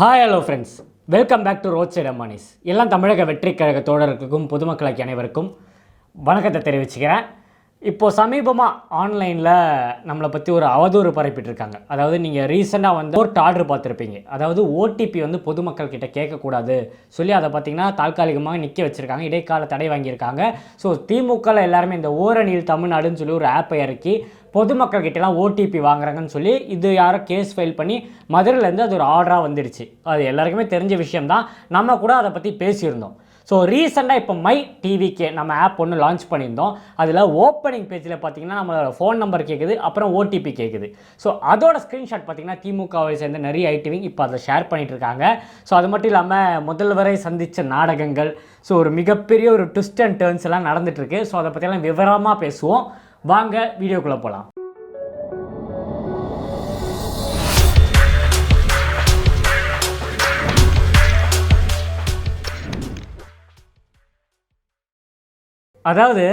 Hi hello friends welcome back to road side அம்மானிஸ் எல்லாம் தமிழக வெற்றி கழக தோழர்களுக்கும் பொதுமக்களுக்கு அனைவருக்கும் வணக்கத்தை தெரிவிச்சுக்கிறேன். இப்போது சமீபமாக ஆன்லைனில் நம்மளை பற்றி ஒரு அவதூறு பரப்பிட்டுருக்காங்க. அதாவது நீங்கள் ரீசெண்டாக வந்து கோர்ட் ஆர்டர் பார்த்துருப்பீங்க. அதாவது ஓடிபி வந்து பொதுமக்கள் கிட்ட கேட்கக்கூடாது சொல்லி அதை பார்த்தீங்கன்னா தாற்காலிகமாக நிற்க வச்சுருக்காங்க. இடைக்கால தடை வாங்கியிருக்காங்க. ஸோ திமுகவில் எல்லாருமே இந்த ஓரணியில் தமிழ்நாடுன்னு சொல்லி ஒரு ஆப்பை இறக்கி பொதுமக்கள் கிட்டலாம் ஓடிபி வாங்குறாங்கன்னு சொல்லி இது யாரோ கேஸ் ஃபைல் பண்ணி மதுரையிலேருந்து அது ஒரு ஆர்டராக வந்துடுச்சு. அது எல்லாருக்குமே தெரிஞ்ச விஷயம்தான். நம்ம கூட அதை பற்றி பேசியிருந்தோம். ஸோ ரீசெண்டாக இப்போ மை டிவிக்கு நம்ம ஆப் ஒன்று லான்ச் பண்ணியிருந்தோம். அதில் ஓப்பனிங் பேஜில் பார்த்தீங்கன்னா நம்மளோட ஃபோன் நம்பர் கேட்குது அப்புறம் ஓடிபி கேட்குது ஸோ அதோட ஸ்க்ரீன்ஷாட் பார்த்தீங்கன்னா திமுகவை சேர்ந்த நிறைய ஐடிவிங் இப்போ அதை ஷேர் பண்ணிட்டு இருக்காங்க. ஸோ அது மட்டும் இல்லாமல் முதல்வரை சந்தித்த நாடகங்கள் ஸோ ஒரு மிகப்பெரிய ஒரு ட்விஸ்ட் அண்ட் டேர்ன்ஸ் எல்லாம் நடந்துட்டுருக்கு ஸோ அதை பற்றியெல்லாம் விவரமாக பேசுவோம். வாங்க வீடியோக்குள்ளே போகலாம் அதாவது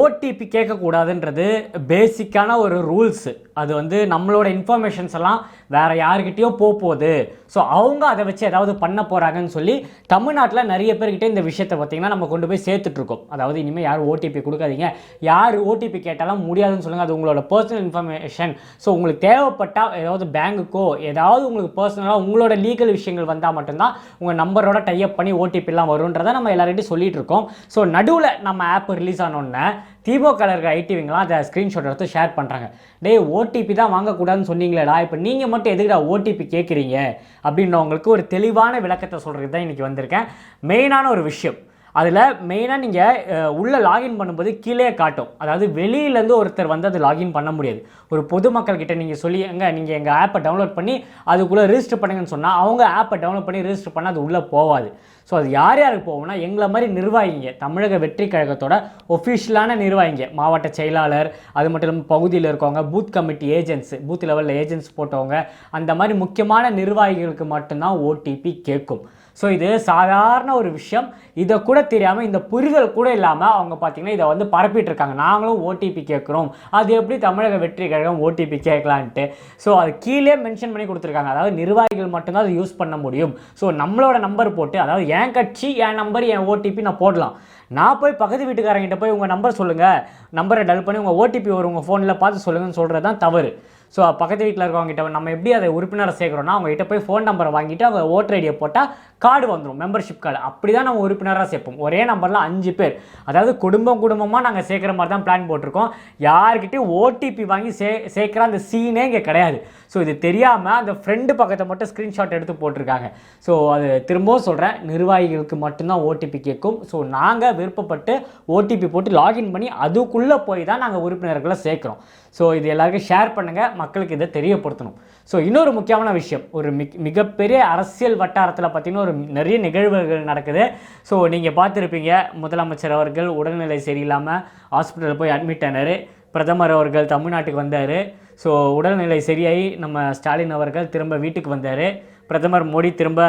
ஓடிபி கேட்கக்கூடாதுன்றது பேசிக்கான ஒரு ரூல்ஸு அது வந்து நம்மளோட இன்ஃபர்மேஷன்ஸ் எல்லாம் வேறு யாருக்கிட்டேயோ போக போகுது ஸோ அவங்க அதை வச்சு ஏதாவது பண்ண போகிறாங்கன்னு சொல்லி தமிழ்நாட்டில் நிறைய பேர்கிட்ட இந்த விஷயத்தை பார்த்திங்கன்னா நம்ம கொண்டு போய் சேர்த்துட்ருக்கோம். அதாவது இனிமேல் யாரும் ஓடிபி கொடுக்காதீங்க. யார் ஓடிபி கேட்டாலும் முடியாதுன்னு சொல்லுங்கள் அது உங்களோட பர்சனல் இன்ஃபர்மேஷன் ஸோ உங்களுக்கு தேவைப்பட்டால் ஏதாவது பேங்குக்கோ ஏதாவது உங்களுக்கு பர்சனலாக உங்களோட லீகல் விஷயங்கள் வந்தால் மட்டும்தான் உங்கள் நம்பரோட டைப் பண்ணி ஓடிபிலாம் வரும்ன்றதை நம்ம எல்லார்கிட்டையும் சொல்லிகிட்டு இருக்கோம் ஸோ நடுவில் நம்ம ஆப் ரிலீஸ் ஆனோடனே திமுக இருக்க ஐடிவிங்களாம் அதை ஸ்க்ரீன்ஷாட் எடுத்து ஷேர் பண்ணுறாங்க டேய் ஓடிபி தான் வாங்கக்கூடாதுன்னு சொன்னீங்களேடா இப்போ நீங்கள் மட்டும் எதுக்குடா ஓடிபி கேட்குறீங்க அப்படின்னவங்களுக்கு ஒரு தெளிவான விளக்கத்தை சொல்கிறது தான் இன்றைக்கி வந்திருக்கேன் மெயினான ஒரு விஷயம் அதில் மெயினாக நீங்கள் உள்ளே லாகின் பண்ணும்போது கீழே காட்டும். அதாவது வெளியிலேருந்து ஒருத்தர் வந்து அது லாகின் பண்ண முடியாது. ஒரு பொதுமக்கள்கிட்ட நீங்கள் சொல்லி எங்கே நீங்கள் எங்கள் ஆப்பை டவுன்லோட் பண்ணி அதுக்குள்ளே ரிஜிஸ்டர் பண்ணுங்கன்னு சொன்னால் அவங்க ஆப்பை டவுன்லோட் பண்ணி ரிஜிஸ்டர் பண்ணால் அது உள்ளே போகாது ஸோ அது யார் யாருக்கு போகும்னா எங்களை மாதிரி நிர்வாகிங்க. தமிழக வெற்றி கழகத்தோட ஒஃபிஷியலான நிர்வாகிங்க. மாவட்ட செயலாளர் அது மட்டும் இல்லாமல் பகுதியில் இருக்கவங்க பூத் கமிட்டி ஏஜென்ட்ஸ் பூத் லெவலில் ஏஜென்ட்ஸ் போட்டவங்க அந்த மாதிரி முக்கியமான நிர்வாகிகளுக்கு மட்டும்தான் ஓடிபி கேட்கும். ஸோ இது சாதாரண ஒரு விஷயம். இதை கூட தெரியாமல் இந்த புரிதல் கூட இல்லாமல் அவங்க பார்த்தீங்கன்னா இதை வந்து பரப்பிட்டு இருக்காங்க நாங்களும் ஓடிபி கேட்குறோம். அது எப்படி தமிழக வெற்றி கழகம் ஓடிபி கேட்கலான்ட்டு. ஸோ அது கீழே மென்ஷன் பண்ணி கொடுத்துருக்காங்க. அதாவது நிர்வாகிகள் மட்டும்தான் அதை யூஸ் பண்ண முடியும். ஸோ நம்மளோட நம்பர் போட்டு அதாவது என் கட்சி என் நம்பர் என் ஓடிபி நான் போடலாம். நான் போய் பக்கத்து வீட்டுக்காரங்கிட்ட போய் உங்கள் நம்பர் சொல்லுங்கள் நம்பரை டல் பண்ணி உங்கள் ஓடிபி வரும் உங்கள் ஃபோனில் பார்த்து சொல்லுங்கன்னு சொல்கிறது தான் தவறு. ஸோ பக்கத்து வீட்டில் இருக்கவங்ககிட்ட நம்ம எப்படி அதை உறுப்பினரை சேர்க்குறோம்னா அவங்க கிட்ட போய் ஃபோன் நம்பரை வாங்கிட்டு அவங்க ஓட்டர் ஐடியை போட்டால் கார்டு வந்துடும் மெம்பர்ஷிப் கார்டு அப்படி தான் நம்ம உறுப்பினராக சேர்ப்போம். ஒரே நம்பரில் அஞ்சு பேர். அதாவது குடும்பம் குடும்பமாக நாங்கள் சேர்க்குற மாதிரி தான் பிளான் போட்டிருக்கோம். யார்கிட்டையும் ஓடிபி வாங்கி சே சேர்க்குற அந்த சீனே இங்கே கிடையாது. ஸோ இது தெரியாமல் அந்த ஃப்ரெண்டு பக்கத்தை மட்டும் ஸ்க்ரீன்ஷாட் எடுத்து போட்டிருக்காங்க. ஸோ அது திரும்பவும் சொல்கிறேன் நிர்வாகிகளுக்கு மட்டும்தான் ஓடிபி கேட்கும். ஸோ நாங்கள் விருப்பப்பட்டு ஓடிபி போட்டு லாகின் பண்ணி அதுக்குள்ளே போய் தான் நாங்கள் உறுப்பினர்களை சேர்க்குறோம். ஸோ இது எல்லாருக்கும் ஷேர் பண்ணுங்கள் மக்களுக்கு இதை தெரியப்படுத்தணும். ஸோ இன்னொரு முக்கியமான விஷயம். ஒரு மிக் மிகப்பெரிய அரசியல் வட்டாரத்தில் பார்த்திங்கன்னா ஒரு நிறைய நிகழ்வுகள் நடக்குது. ஸோ நீங்கள் பார்த்துருப்பீங்க முதலமைச்சர் அவர்கள் உடல்நிலை சரியில்லாமல் ஹாஸ்பிட்டலில் போய் அட்மிட் ஆனார். பிரதமர் அவர்கள் தமிழ்நாட்டுக்கு வந்தார். ஸோ உடல்நிலை சரியாகி நம்ம ஸ்டாலின் அவர்கள் திரும்ப வீட்டுக்கு வந்தார். பிரதமர் மோடி திரும்ப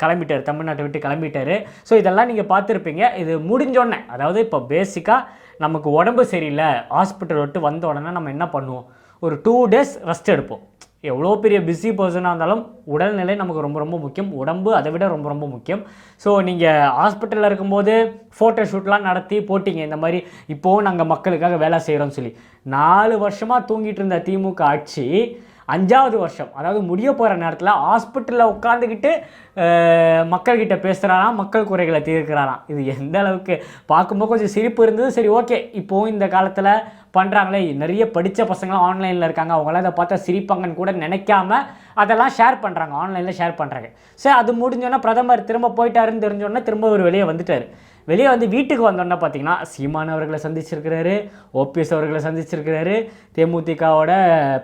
கிளம்பிட்டார் தமிழ்நாட்டை விட்டு கிளம்பிட்டார். ஸோ இதெல்லாம் நீங்கள் பார்த்துருப்பீங்க. இது முடிஞ்சோடனே அதாவது இப்போ பேசிக்காக நமக்கு உடம்பு சரியில்லை ஹாஸ்பிட்டல் விட்டு வந்த உடனே நம்ம என்ன பண்ணுவோம்? ஒரு டூ டேஸ் ரெஸ்ட் எடுப்போம். எவ்வளோ பெரிய பிஸி பர்சனாக இருந்தாலும் உடல்நிலை நமக்கு ரொம்ப ரொம்ப முக்கியம். உடம்பு அதை விட ரொம்ப ரொம்ப முக்கியம். ஸோ நீங்கள் ஹாஸ்பிட்டலில் இருக்கும்போது ஃபோட்டோ ஷூட்லாம் நடத்தி போட்டிங்க. இந்த மாதிரி இப்போவும் நாங்கள் மக்களுக்காக வேலை செய்கிறோம்னு சொல்லி. நாலு வருஷமாக தூங்கிட்டு இருந்த திமுக ஆட்சி அஞ்சாவது வருஷம். அதாவது முடிய போகிற நேரத்தில் ஹாஸ்பிட்டலில் உட்காந்துக்கிட்டு மக்கள்கிட்ட பேசுகிறாராம் மக்கள் குறைகளை தீர்க்கிறாராம். இது எந்த அளவுக்கு பார்க்கும்போது கொஞ்சம் சிரிப்பு இருந்தது. சரி ஓகே இப்போது இந்த காலத்தில் பண்ணுறாங்களே நிறைய படித்த பசங்களாம் ஆன்லைனில் இருக்காங்க. அவங்களாம் அதை பார்த்தா சிரிப்பாங்கன்னு கூட நினைக்காம அதெல்லாம் ஷேர் பண்ணுறாங்க ஆன்லைனில் ஷேர் பண்ணுறாங்க சரி அது முடிஞ்சோன்னா பிரதமர் திரும்ப போயிட்டாருன்னு தெரிஞ்சோடனே திரும்ப ஒரு வெளியே வந்துட்டார். வெளியே வந்து வீட்டுக்கு வந்தோன்னே பார்த்தீங்கன்னா சீமான் அவர்களை சந்திச்சிருக்கிறாரு ஓபிஎஸ் அவர்களை சந்திச்சிருக்கிறாரு தேமுதிகாவோட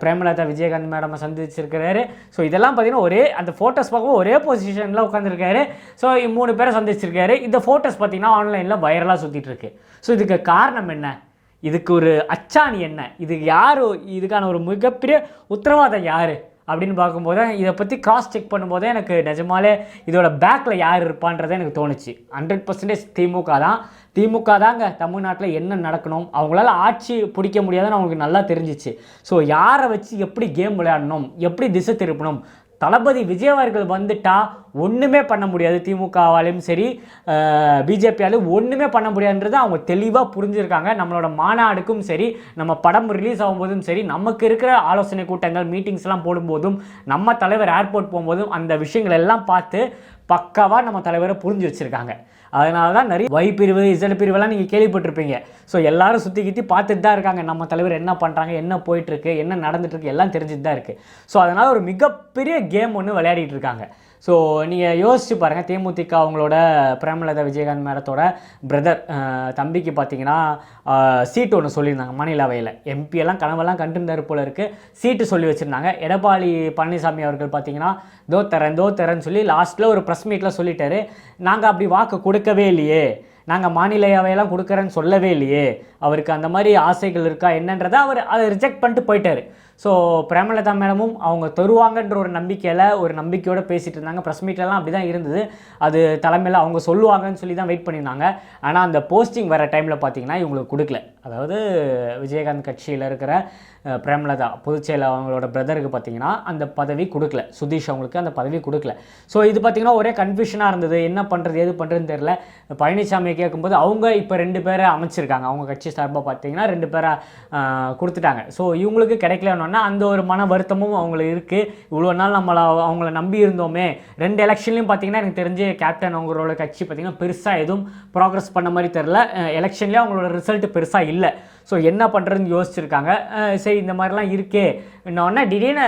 பிரேமலதா விஜயகாந்த் மேடமை சந்திச்சிருக்கிறாரு. ஸோ இதெல்லாம் பார்த்தீங்கன்னா ஒரே அந்த ஃபோட்டோஸ் பார்க்கும் ஒரே பொசிஷனில் உட்காந்துருக்காரு ஸோ மூணு பேரை சந்திச்சிருக்காரு. இந்த ஃபோட்டோஸ் பார்த்தீங்கன்னா ஆன்லைனில் வைரலாக சுற்றிட்டு இருக்கு ஸோ இதுக்கு காரணம் என்ன? இதுக்கு ஒரு அச்சாணி என்ன? இது யார்? இதுக்கான ஒரு மிகப்பெரிய உத்தரவாதம் யார்? அப்படின்னு பார்க்கும்போது இதை பற்றி கிராஸ் செக் பண்ணும்போது எனக்கு நிஜமாலே இதோட பேக்கில் யார் இருப்பான்றதே எனக்கு தோணுச்சு. ஹண்ட்ரட் பர்சன்டேஜ் திமுக தான். திமுக தாங்க தமிழ்நாட்டில் என்ன நடக்கணும் அவங்களால ஆட்சி பிடிக்க முடியாதுன்னு அவங்களுக்கு நல்லா தெரிஞ்சிச்சு. ஸோ யாரை வச்சு எப்படி கேம் விளையாடணும் எப்படி திசை திருப்பணும் தளபதி விஜய் அவர்கள் வந்துட்டால் ஒன்றுமே பண்ண முடியாது. திமுகவாலையும் சரி பிஜேபியாலும் ஒன்றுமே பண்ண முடியாதுன்றது அவங்க தெளிவாக புரிஞ்சுருக்காங்க. நம்மளோட மாநாடுக்கும் சரி நம்ம படம் ரிலீஸ் ஆகும்போதும் சரி நமக்கு இருக்கிற ஆலோசனை கூட்டங்கள் மீட்டிங்ஸ்லாம் போடும்போதும் நம்ம தலைவர் ஏர்போர்ட் போகும்போதும் அந்த விஷயங்கள் எல்லாம் பார்த்து பக்காவாக நம்ம தலைவரை புரிஞ்சு வச்சுருக்காங்க. அதனால தான் நிறைய வை பிரிவு இசட் பிரிவெல்லாம் நீங்கள் கேள்விப்பட்டிருப்பீங்க. ஸோ எல்லாரும் சுற்றி கித்தி பார்த்துட்டு தான் இருக்காங்க. நம்ம தலைவர் என்ன பண்ணுறாங்க என்ன போயிட்டுருக்கு என்ன நடந்துட்டுருக்கு எல்லாம் தெரிஞ்சுட்டு தான் இருக்குது ஸோ அதனால் ஒரு மிகப்பெரிய கேம் ஒன்று விளையாடிட்டு இருக்காங்க. ஸோ நீங்கள் யோசிச்சு பாருங்கள் தேமுதிக அவங்களோட பிரேமலதா விஜயகாந்த் மேடத்தோட பிரதர் தம்பிக்கு பார்த்தீங்கன்னா சீட்டு ஒன்று சொல்லியிருந்தாங்க மாநிலவையில் எம்பி எல்லாம் கனவெல்லாம் கண்டிருந்தார் போல இருக்குது சீட்டு சொல்லி வச்சுருந்தாங்க. எடப்பாடி பழனிசாமி அவர்கள் பார்த்தீங்கன்னா தோ தரேன் தோ தரேன்னு சொல்லி லாஸ்ட்டில் ஒரு ப்ரெஸ் மீட்டில் சொல்லிட்டாரு. நாங்கள் அப்படி வாக்கு கொடுக்கவே இல்லையே. நாங்கள் மாநிலவையெல்லாம் கொடுக்குறேன்னு சொல்லவே இல்லையே. அவருக்கு அந்த மாதிரி ஆசைகள் இருக்கா என்னன்றதை அவர் அதை ரிஜெக்ட் பண்ணிட்டு போயிட்டார். ஸோ பிரேமலதா மேடமும் அவங்க தருவாங்கன்ற ஒரு நம்பிக்கையில் ஒரு நம்பிக்கையோடு பேசிகிட்டு இருந்தாங்க. ப்ரெஸ் மீட்லலாம் அப்படி தான் இருந்தது. அது தலைமையில் அவங்க சொல்லுவாங்கன்னு சொல்லி தான் வெயிட் பண்ணியிருந்தாங்க. ஆனால் அந்த போஸ்டிங் வர டைமில் பார்த்தீங்கன்னா இவங்களுக்கு கொடுக்கல. அதாவது விஜயகாந்த் கட்சியில் இருக்கிற பிரேமலதா பொதுச்செயலர் அவங்களோட பிரதருக்கு பார்த்தீங்கன்னா அந்த பதவி கொடுக்கல. சுதீஷ் அவங்களுக்கு அந்த பதவி கொடுக்கல. ஸோ இது பார்த்திங்கன்னா ஒரே கன்ஃபியூஷனாக இருந்தது. என்ன பண்ணுறது எது பண்ணுறதுன்னு தெரில பழனிசாமியை கேட்கும்போது அவங்க இப்போ ரெண்டு பேரை அமைச்சிருக்காங்க. அவங்க கட்சி சார்பாக பார்த்தீங்கன்னா ரெண்டு பேரை கொடுத்துட்டாங்க. ஸோ இவங்களுக்கு கிடைக்கலன்னொன்னா அந்த ஒரு மன வருத்தமும் அவங்களுக்கு இருக்குது இவ்வளோ நாள் நம்மளை அவங்கள நம்பி இருந்தோமே. ரெண்டு எலெக்ஷன்லையும் பார்த்தீங்கன்னா எனக்கு தெரிஞ்சு கேப்டன் அவங்களோட கட்சி பார்த்திங்கன்னா பெருசாக எதுவும் ப்ராக்ரஸ் பண்ண மாதிரி தெரில எலெக்ஷன்லேயே அவங்களோட ரிசல்ட் பெருசாக இல்லை. ஸோ என்ன பண்ணுறதுன்னு யோசிச்சிருக்காங்க. சரி இந்த மாதிரிலாம் இருக்கே. இன்னொன்னே திடீர்னு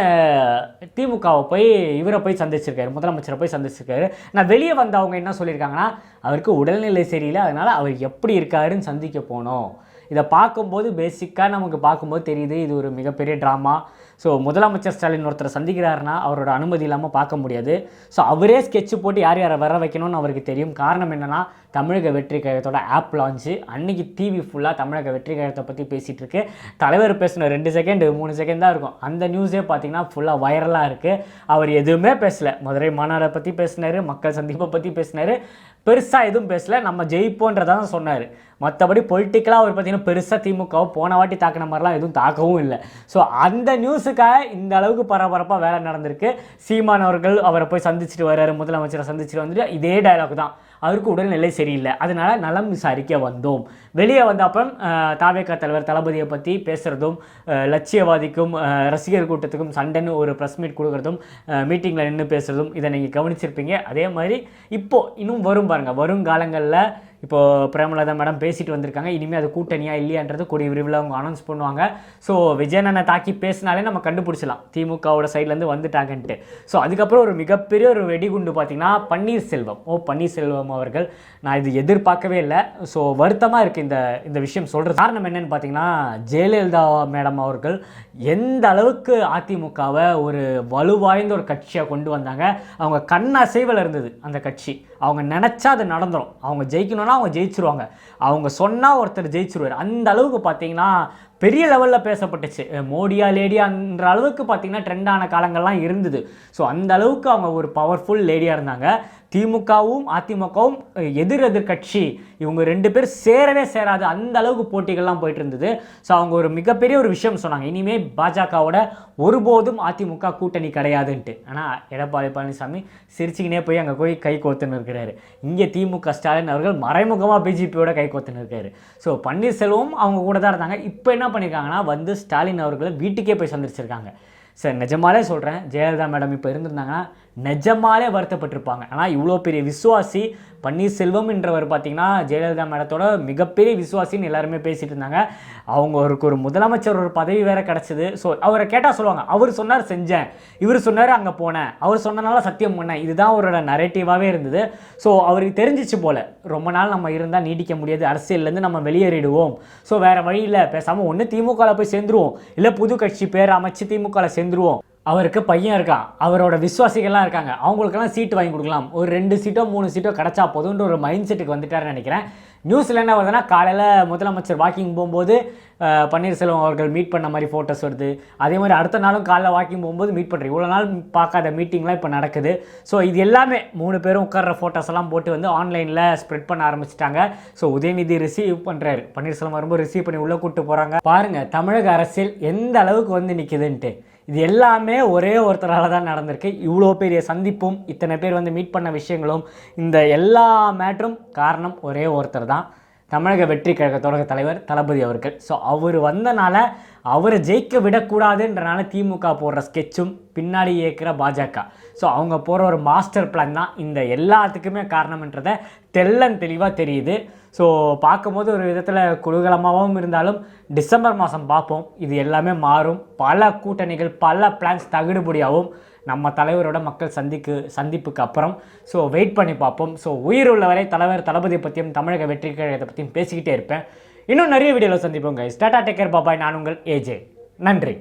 திமுகவை போய் இவரை போய் சந்திச்சிருக்காரு. முதலமைச்சரை போய் சந்திச்சிருக்காரு. நான் வெளியே வந்தவங்க என்ன சொல்லியிருக்காங்கன்னா அவருக்கு உடல்நிலை சரியில்லை. அதனால் அவர் எப்படி இருக்காருன்னு சந்திக்க போனோம். இதை பார்க்கும்போது பேசிக்காக நமக்கு பார்க்கும்போது தெரியுது இது ஒரு மிகப்பெரிய ட்ராமா ஸோ முதலமைச்சர் ஸ்டாலின் ஒருத்தர் சந்திக்கிறாருன்னா அவரோட அனுமதி இல்லாமல் பார்க்க முடியாது. ஸோ அவரே ஸ்கெட்ச் போட்டு யார் யாரை வர வைக்கணும்னு அவருக்கு தெரியும். காரணம் என்னென்னா தமிழக வெற்றி கழகத்தோட ஆப் லான்ச்சு அன்னைக்கு டிவி ஃபுல்லாக தமிழக வெற்றி கழகத்தை பற்றி பேசிகிட்டு இருக்கு. தலைவர் பேசின ரெண்டு செகண்ட் மூணு செகண்ட் தான் இருக்கும். அந்த நியூஸே பார்த்தீங்கன்னா ஃபுல்லாக வைரலாக இருக்குது அவர் எதுவுமே பேசல. மதுரை மாநாடை பற்றி பேசினார் மக்கள் சந்திப்பை பற்றி பேசினார். பெருசாக எதுவும் பேசல. நம்ம ஜெயிப்போன்றதான் சொன்னார். மற்றபடி பொலிட்டிக்கலாக அவர் பார்த்தீங்கன்னா பெருசாக திமுகவை போன வாட்டி தாக்கின மாதிரிலாம் எதுவும் தாக்கவும் இல்லை. ஸோ அந்த நியூஸுக்காக இந்த அளவுக்கு பரபரப்பாக வேலை நடந்திருக்கு. சீமான் அவர்கள் அவரை போய் சந்திச்சுட்டு வர்றாரு முதலமைச்சரை சந்திச்சுட்டு வந்துட்டு இதே டைலாக் தான். அவருக்கு உடல்நிலை சரியில்லை. அதனால் நலம் விசாரிக்க வந்தோம். வெளியே வந்த அப்புறம் அஹ், தாவேகா தலைவர் தளபதியை பற்றி பேசுகிறதும் லட்சியவாதிக்கும் ரசிகர் கூட்டத்துக்கும் சண்டைன்னு ஒரு ப்ரெஸ் மீட் கொடுக்குறதும் மீட்டிங்கில் நின்று பேசுகிறதும் இதை நீங்கள் கவனிச்சிருப்பீங்க. அதே மாதிரி இப்போது இன்னும் வரும் பாருங்கள் வருங்காலங்களில் இப்போது பிரேமலதா மேடம் பேசிட்டு வந்திருக்காங்க. இனிமேல் அது கூட்டணியா இல்லையான்றது கூடிய விரைவில் அவங்க அனௌன்ஸ் பண்ணுவாங்க. ஸோ விஜயனனை தாக்கி பேசினாலே நம்ம கண்டுபிடிச்சலாம் திமுகவோட சைட்லேருந்து வந்துட்டாங்கன்ட்டு. ஸோ அதுக்கப்புறம் ஒரு மிகப்பெரிய ஒரு வெடிகுண்டு பார்த்திங்கன்னா பன்னீர்செல்வம். ஓ பன்னீர்செல்வம் அவர்கள். நான் இது எதிர்பார்க்கவே இல்லை. ஸோ வருத்தமாக இருக்குது இந்த இந்த விஷயம் சொல்கிறது காரணம் என்னென்னு பார்த்தீங்கன்னா ஜெயலலிதா மேடம் அவர்கள் எந்த அளவுக்கு அதிமுகவை ஒரு வலுவாய்ந்த ஒரு கட்சியாக கொண்டு வந்தாங்க. அவங்க கண் அசைவில் இருந்தது அந்த கட்சி. அவங்க நினச்சா அது நடந்துடும் அவங்க ஜெயிக்கணும்னா அவங்க ஜெயிச்சிருவாங்க. அவங்க சொன்னால் ஒருத்தர் ஜெயிச்சிருவார். அந்த அளவுக்கு பார்த்தீங்கன்னா பெரிய லெவலில் பேசப்பட்டுச்சு. மோடியா லேடியான்ற அளவுக்கு பார்த்தீங்கன்னா ட்ரெண்டான காலங்கள்லாம் இருந்தது. ஸோ அந்த அளவுக்கு அவங்க ஒரு பவர்ஃபுல் லேடியாக இருந்தாங்க. திமுகவும் அதிமுகவும் எதிர் எதிர் கட்சி இவங்க ரெண்டு பேர் சேரவே சேராது. அந்த அளவுக்கு போட்டிகள்லாம் போயிட்டு இருந்தது ஸோ அவங்க ஒரு மிகப்பெரிய ஒரு விஷயம் சொன்னாங்க. இனிமேல் பாஜகவோட ஒருபோதும் அதிமுக கூட்டணி கிடையாதுன்ட்டு. ஆனால் எடப்பாடி பழனிசாமி சிரிச்சுக்கினே போய் அங்கே போய் கை கோத்துன்னு இருக்கிறாரு. இங்கே திமுக ஸ்டாலின் அவர்கள் மறைமுகமாக பிஜேபியோட கை கோத்துன்னு இருக்காரு. ஸோ பன்னீர்செல்வம் அவங்க கூட தான் இருந்தாங்க. இப்போ என்ன பண்ணியிருக்காங்கன்னா வந்து ஸ்டாலின் அவர்களை வீட்டுக்கே போய் சந்திச்சிருக்காங்க. சார் நிஜமாலே சொல்கிறேன் ஜெயலலிதா மேடம் இப்போ இருந்திருந்தாங்கன்னா நிஜமாலே வருத்தப்பட்டிருப்பாங்க. ஆனால் இவ்வளோ பெரிய விசுவாசி பன்னீர்செல்வம் என்றவர் பார்த்தீங்கன்னா ஜெயலலிதா மேடத்தோட மிகப்பெரிய விசுவாசின்னு எல்லாருமே பேசிட்டு இருந்தாங்க. அவங்க அவருக்கு ஒரு முதலமைச்சர் ஒரு பதவி வேற கிடச்சிது. ஸோ அவரை கேட்டால் சொல்லுவாங்க அவர் சொன்னார் செஞ்சேன். இவர் சொன்னார் அங்கே போனேன். அவர் சொன்னனால சத்தியம் பண்ணேன். இதுதான் அவரோட நரேட்டிவாகவே இருந்தது. ஸோ அவருக்கு தெரிஞ்சிச்சு போல. ரொம்ப நாள் நம்ம இருந்தால் நீடிக்க முடியாது. அரசியல்லேருந்து நம்ம வெளியேறிடுவோம். ஸோ வேறு வழியில் பேசாமல் ஒன்று திமுகவில் போய் சேர்ந்துருவோம். இல்லை புது கட்சி பேர் அமைச்சு திமுகவில் சேர்ந்துருவோம். அவருக்கு பையன் இருக்கான். அவரோட விஸ்வாசிகள்லாம் இருக்காங்க. அவங்களுக்கெல்லாம் சீட்டு வாங்கி கொடுக்கலாம். ஒரு ரெண்டு சீட்டோ மூணு சீட்டோ கிடச்சா போதுன்ற ஒரு மைண்ட் செட்டுக்கு வந்துட்டாருன்னு நினைக்கிறேன். நியூஸில் என்ன வருதுன்னா காலையில் முதலமைச்சர் வாக்கிங் போகும்போது பன்னீர்செல்வம் அவர்கள் மீட் பண்ண மாதிரி ஃபோட்டோஸ் வருது. அதே மாதிரி அடுத்த நாளும் காலைல வாக்கிங் போகும்போது மீட் பண்ணுறேன் இவ்வளோ நாள் பார்க்காத மீட்டிங்லாம் இப்போ நடக்குது. ஸோ இது எல்லாமே மூணு பேரும் உட்கார்ற ஃபோட்டோஸ் எல்லாம் போட்டு வந்து ஆன்லைனில் ஸ்ப்ரெட் பண்ண ஆரம்பிச்சிட்டாங்க. ஸோ உதயநிதி ரிசீவ் பண்ணுறாரு பன்னீர்செல்வம் வரும்போது ரிசீவ் பண்ணி உள்ளே கூப்பிட்டு போகிறாங்க பாருங்கள் தமிழக அரசியல் எந்த அளவுக்கு வந்து நிற்குதுன்ட்டு இது எல்லாமே ஒரே ஒருத்தரால் தான் நடந்திருக்கு. இவ்வளோ பெரிய சந்திப்பும் இத்தனை பேர் வந்து மீட் பண்ண விஷயங்களும் இந்த எல்லா மேட்டரும் காரணம் ஒரே ஒருத்தர் தான். தமிழக வெற்றி கழகத்தோட தலைவர் தளபதி அவர்கள். ஸோ அவர் வந்தனால அவரை ஜெயிக்க விடக்கூடாதுன்றனால திமுக போடுற ஸ்கெட்சும் பின்னாடி இயக்கிற பாஜக. ஸோ அவங்க போகிற ஒரு மாஸ்டர் பிளான் தான். இந்த எல்லாத்துக்குமே காரணம்ன்றதை தெள்ளன் தெளிவாக தெரியுது. ஸோ பார்க்கும்போது ஒரு விதத்தில் குதூகலமாகவும் இருந்தாலும் டிசம்பர் மாதம் பார்ப்போம். இது எல்லாமே மாறும். பல கூட்டணிகள் பல பிளான்ஸ் தகுடுபடியாகவும் நம்ம தலைவரோட மக்கள் சந்திக்கு சந்திப்புக்கு அப்புறம். ஸோ வெயிட் பண்ணி பார்ப்போம். ஸோ உயிர் உள்ளவரை தலைவர் தளபதி பற்றியும் தமிழக வெற்றி கழகத்தை பற்றியும் பேசிக்கிட்டே இருப்பேன். இன்னும் நிறைய வீடியோவில் சந்திப்போம் கைஸ் டாடா டேக்கர் பாபாய் நான் உங்கள் ஏஜே நன்றி.